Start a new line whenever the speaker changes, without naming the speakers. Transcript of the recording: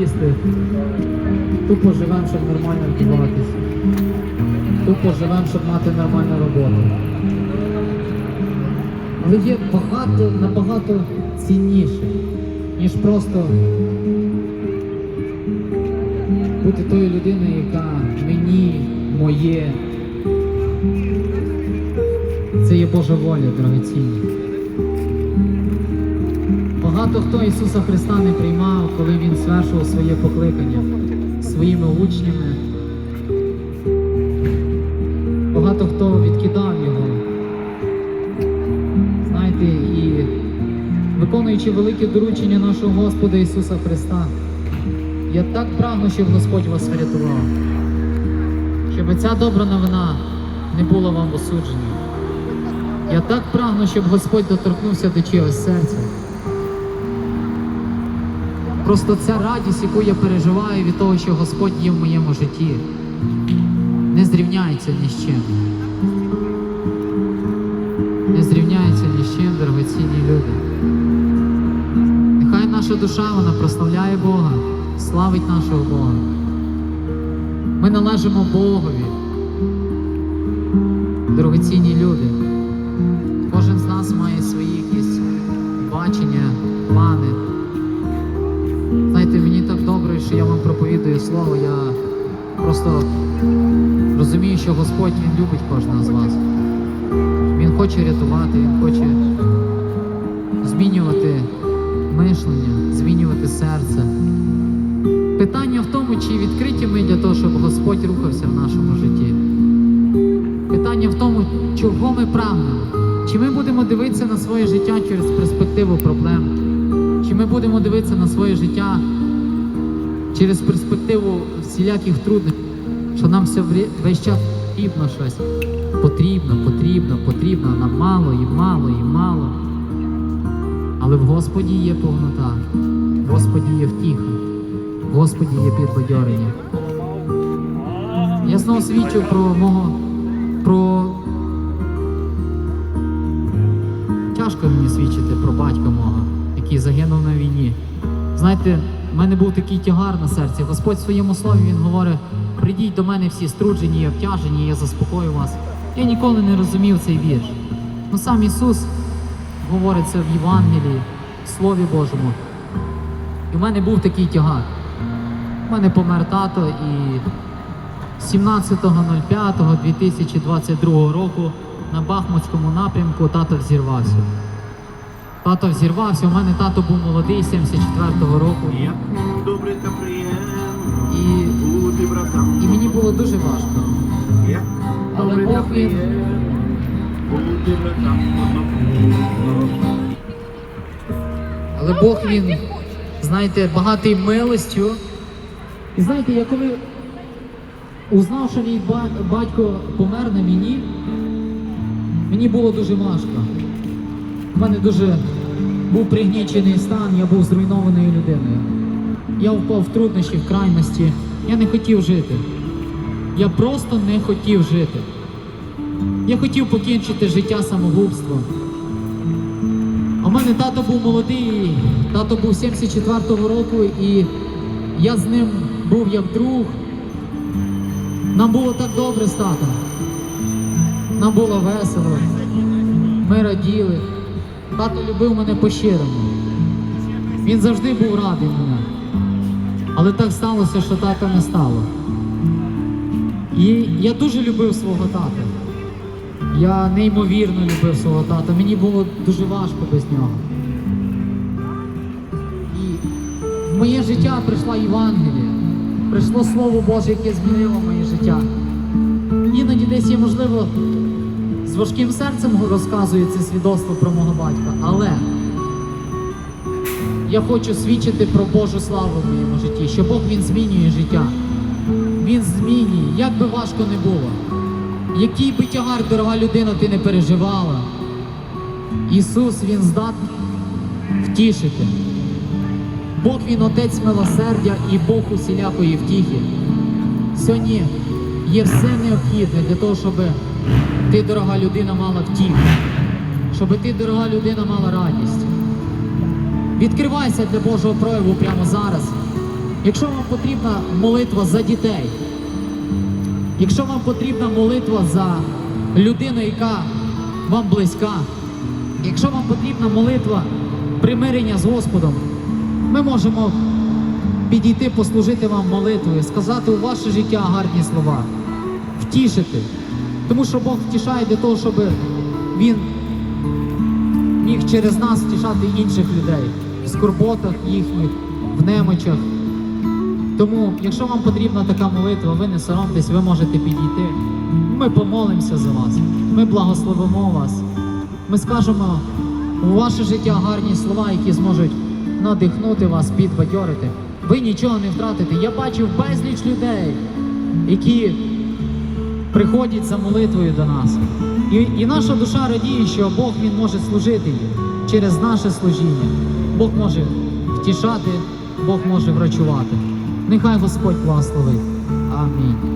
їсти. Тупо живемо, щоб нормально вдіватися. Тупо живемо, щоб мати нормальну роботу. Але є багато, набагато цінніше, ніж просто бути тою людиною, яка мені, моє. Це є Божа воля, дорогоцінні. Багато хто Ісуса Христа не приймав, коли Він звершував своє покликання своїми учнями. Багато хто відкидав його. Знаєте, і виконуючи велике доручення нашого Господа Ісуса Христа, я так прагну, щоб Господь вас врятував, щоб ця добра новина не була вам осуджена. Я так прагну, щоб Господь доторкнувся до чогось серця. Просто ця радість, яку я переживаю від того, що Господь є в моєму житті, не зрівняється ні з чим. Не зрівняється ні з чим, дорогоцінні люди. Нехай наша душа вона прославляє Бога, славить нашого Бога. Ми належимо Богові. Дорогоцінні люди. Кожен з нас має свої якісь бачення, плани. Що я вам проповідую слово. Я просто розумію, що Господь Він любить кожного з вас. Він хоче рятувати, Він хоче змінювати мишлення, змінювати серце. Питання в тому, чи відкриті ми для того, щоб Господь рухався в нашому житті. Питання в тому, чого ми прагнемо. Чи ми будемо дивитися на своє життя через перспективу проблем? Чи ми будемо дивитися на своє життя через перспективу всіляких труднощів, що нам все весь час потрібно щось. Потрібно, потрібно, потрібно, нам мало і мало і мало. Але в Господі є повнота, в Господі є втіха, в Господі є підбадьорення. Я знову свідчу про мого, про тяжко мені свідчити про батька мого, який загинув на війні. Знаєте, в мене був такий тягар на серці. Господь в своєму слові він говорить: прийдіть до мене всі струджені і обтяжені, я заспокою вас. Я ніколи не розумів цей вірш. Ну сам Ісус говорить це в Євангелії, в Слові Божому. І в мене був такий тягар. У мене помер тато і 17.05.2022 року на Бахмутському напрямку тато взірвався. Тато взірвався, у мене тато був молодий, 74-го року.
Як добре та приємно
І,
бути братам.
і мені було дуже важко.
Як
Але Бог він-
бути братам.
Але Бог він, знаєте, багатий милостю. І знаєте, я коли узнав, що мій батько помер на війні, мені було дуже важко. У мене дуже був пригнічений стан, я був зруйнованою людиною. Я впав в труднощі, в крайності. Я не хотів жити. Я просто не хотів жити. Я хотів покінчити життя самогубством. А в мене тато був молодий, тато був 74-го року, і я з ним був як друг. Нам було так добре з татом. Нам було весело. Ми раділи. Тато любив мене по-щирому. Він завжди був радий мене. Але так сталося, що тата не стало. І я дуже любив свого тата. Я неймовірно любив свого тата. Мені було дуже важко без нього. І в моє життя прийшла Євангелія, прийшло Слово Боже, яке змінило моє життя. Іноді десь я, можливо, з важким серцем розказую це свідоцтво про мого батька, але я хочу свідчити про Божу славу в моєму житті, що Бог Він змінює життя. Він змінює, як би важко не було. Який би тягар, дорога людина, ти не переживала, Ісус Він здатний втішити. Бог Він Отець милосердя і Бог усілякої втіхи. Сьогодні є все необхідне для того, щоб ти, дорога людина, мала втіху, щоб ти, дорога людина, мала радість. Відкривайся для Божого прояву прямо зараз. Якщо вам потрібна молитва за дітей, якщо вам потрібна молитва за людину, яка вам близька, якщо вам потрібна молитва примирення з Господом, ми можемо підійти, послужити вам молитвою, сказати у ваше життя гарні слова, втішити. Тому що Бог втішає для того, щоб Він міг через нас втішати інших людей в скорботах їхніх, в немочах. Тому, якщо вам потрібна така молитва, ви не соромтесь, ви можете підійти. Ми помолимося за вас. Ми благословимо вас. Ми скажемо у ваше життя гарні слова, які зможуть надихнути вас, підбадьорити. Ви нічого не втратите. Я бачив безліч людей, які приходять за молитвою до нас. І, і наша душа радіє, що Бог Він може служити їм через наше служіння. Бог може втішати, Бог може врачувати. Нехай Господь благословить. Амінь.